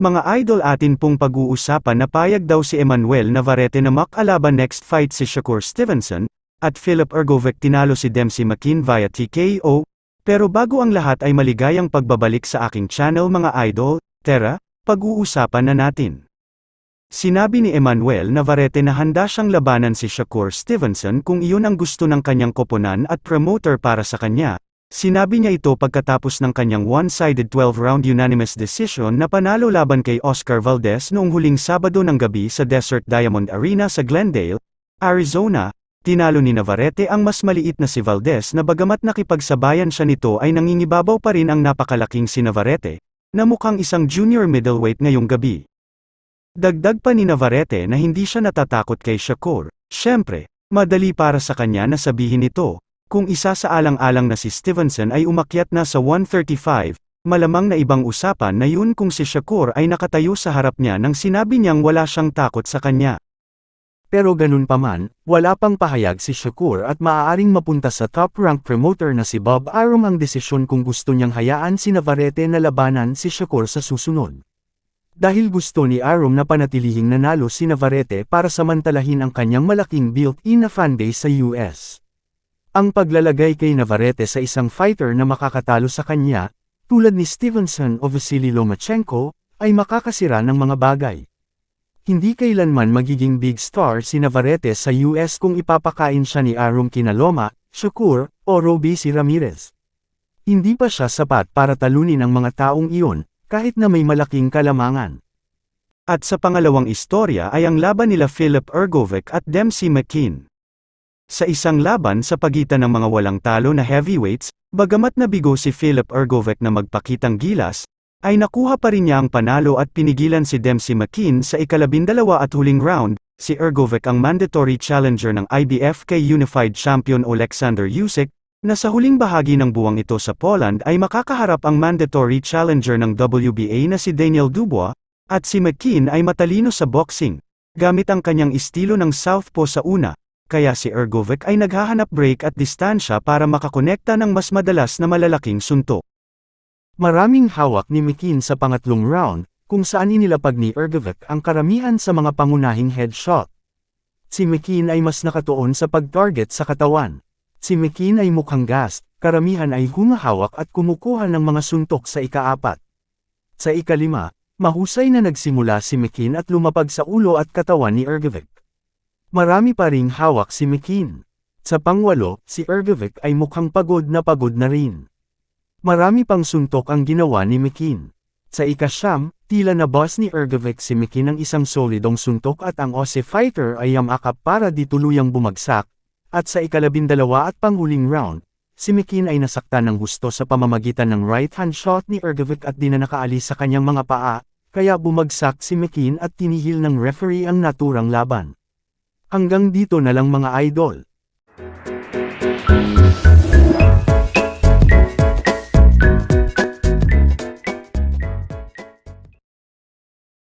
Mga idol atin pong pag-uusapan na payag daw si Emmanuel Navarrete na makalaban next fight si Shakur Stevenson, at Philip Ergovic tinalo si Dempsey McKean via TKO, pero bago ang lahat ay maligayang pagbabalik sa aking channel mga idol, tara, pag-uusapan na natin. Sinabi ni Emmanuel Navarrete na handa siyang labanan si Shakur Stevenson kung iyon ang gusto ng kanyang koponan at promoter para sa kanya, Sinabi niya ito pagkatapos ng kanyang one-sided 12-round unanimous decision na panalo laban kay Oscar Valdez noong huling Sabado ng gabi sa Desert Diamond Arena sa Glendale, Arizona. Tinalo ni Navarrete ang mas maliit na si Valdez na bagamat nakipagsabayan siya nito ay nangingibabaw pa rin ang napakalaking si Navarrete, na mukhang isang junior middleweight ngayong gabi. Dagdag pa ni Navarrete na hindi siya natatakot kay Shakur. Siyempre, madali para sa kanya na sabihin ito, kung isa sa alang-alang na si Stevenson ay umakyat na sa 135, malamang na ibang usapan na yun kung si Shakur ay nakatayo sa harap niya nang sinabi niyang wala siyang takot sa kanya. Pero ganun pa man, wala pang pahayag si Shakur at maaaring mapunta sa top-rank promoter na si Bob Arum ang desisyon kung gusto niyang hayaan si Navarrete na labanan si Shakur sa susunod. Dahil gusto ni Arum na panatilihing nanalo si Navarrete para samantalahin ang kanyang malaking built-in na fanbase sa US. Ang paglalagay kay Navarrete sa isang fighter na makakatalo sa kanya, tulad ni Stevenson o Vasily Lomachenko, ay makakasira ng mga bagay. Hindi kailanman magiging big star si Navarrete sa US kung ipapakain siya ni Arum Kinaloma, Shakur, o Roby si Ramirez. Hindi pa siya sapat para talunin ang mga taong iyon, kahit na may malaking kalamangan. At sa pangalawang istorya ay ang laban nila Philip Ergovic at Dempsey McKean. Sa isang laban sa pagitan ng mga walang talo na heavyweights, bagamat nabigo si Philip Ergovic na magpakitang gilas, ay nakuha pa rin niya ang panalo at pinigilan si Dempsey McKean sa ikalabindalawa at huling round, si Ergovic ang mandatory challenger ng IBF kay Unified Champion Alexander Usyk, na sa huling bahagi ng buwang ito sa Poland ay makakaharap ang mandatory challenger ng WBA na si Daniel Dubois, at si McKean ay matalino sa boxing, gamit ang kanyang estilo ng southpaw sa una, kaya si Ergovic ay naghahanap break at distansya para makakonekta ng mas madalas na malalaking suntok. Maraming hawak ni Mikin sa pangatlong round, kung saan inilapag ni Ergovic ang karamihan sa mga pangunahing headshot. Si Mikin ay mas nakatuon sa pag-target sa katawan. Si Mikin ay mukhang gas, karamihan ay humahawak at kumukuha ng mga suntok sa ikaapat. Sa ikalima, mahusay na nagsimula si Mikin at lumapag sa ulo at katawan ni Ergovic. Marami pa ring hawak si McKean. Sa pangwalo, si Ergovic ay mukhang pagod na pagod na rin. Marami pang suntok ang ginawa ni McKean. Sa ikasyam, tila na boss ni Ergovic si McKean ng isang solidong suntok at ang Aussie fighter ay yamakap para di tuluyang bumagsak, at sa ikalabindalawa at panghuling round, si McKean ay nasaktan ng gusto sa pamamagitan ng right-hand shot ni Ergovic at di na nakaalis sa kanyang mga paa, kaya bumagsak si McKean at tinihil ng referee ang naturang laban. Hanggang dito na lang mga idol.